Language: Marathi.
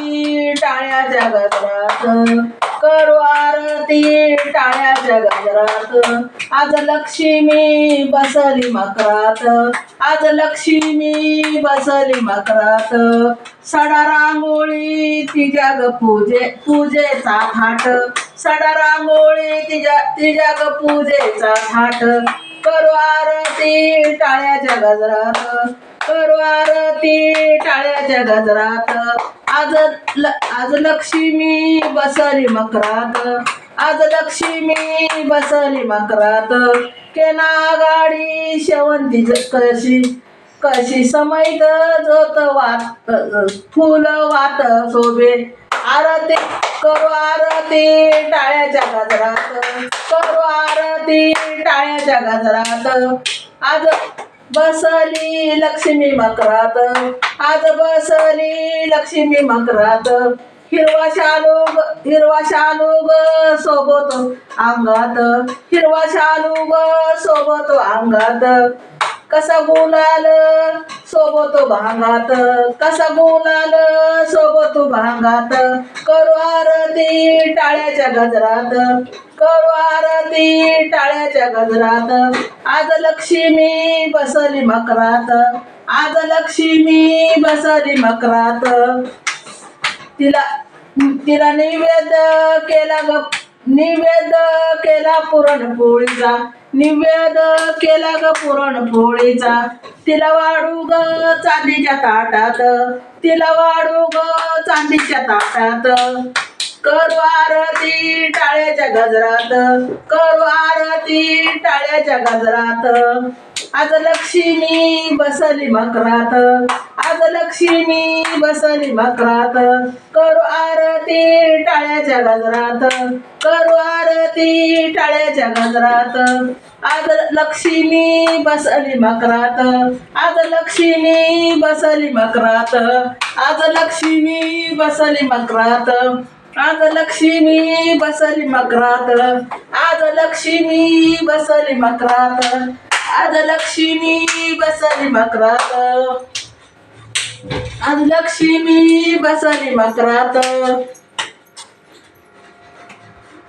आरती टाळ्याच्या गजरात करू आरती टाळ्याच्या गजरात आज लक्ष्मी बसली मकरात. आज लक्ष्मी बसली मकरात. सडा रांगोळी तिच्या ग पूजे पूजेचा थाट. सडा रांगोळी तिच्या तिच्या ग पूजेचा थाट. करू आरती टाळ्याच्या गजरात करू आरती टाळ्याच्या गजरात आज ल आज लक्ष्मी बसली मकरात. आज लक्ष्मी बसली मकरात. केना गाडी शेवंती कशी कशी समैत जोत वात फुल वात शोभे. आरती करू आरती टाळ्याच्या गजरात. करू आरती टाळ्याच्या गजरात. आज बसली लक्ष्मी मकरात. आज बसली लक्ष्मी मकरात. हिरवा शालूग हिरवा शालूग सोबत अंगात. हिरवा शालूग सोबत अंगात. कसा गुलाल सोबत भांगात. कसा गुलाल सोबत भांगात. करू आरती टाळ्याच्या गजरात. करू आरती टाळ्याच्या गजरात आज लक्ष्मी बसली मकरात. आज लक्ष्मी बसली मकरात. तिला तिला निवेद केला ग निवेद केला पुरणपोळीचा. निवेद केला ग पुरणपोळीचा. तिला वाढू ग चांदीच्या ताटात. तिला वाढू ग चांदीच्या ताटात. करू आरती टाळ्याच्या गजरात. करू आरती टाळ्याच्या गजरात. आज लक्ष्मी बसली मकरात. आज लक्ष्मी बसली मकरात. करू आरती टाळ्याच्या गजरात. करू आरती टाळ्याच्या गजरात. आज लक्ष्मी बसली मकरात. आज लक्ष्मी बसली मकरात. आज लक्ष्मी बसली मकरात. आज लक्ष्मी बसली मकरात. आज लक्ष्मी बसली मकरात. आज लक्ष्मी बसली मकरात. आज लक्ष्मी बसली मकरात.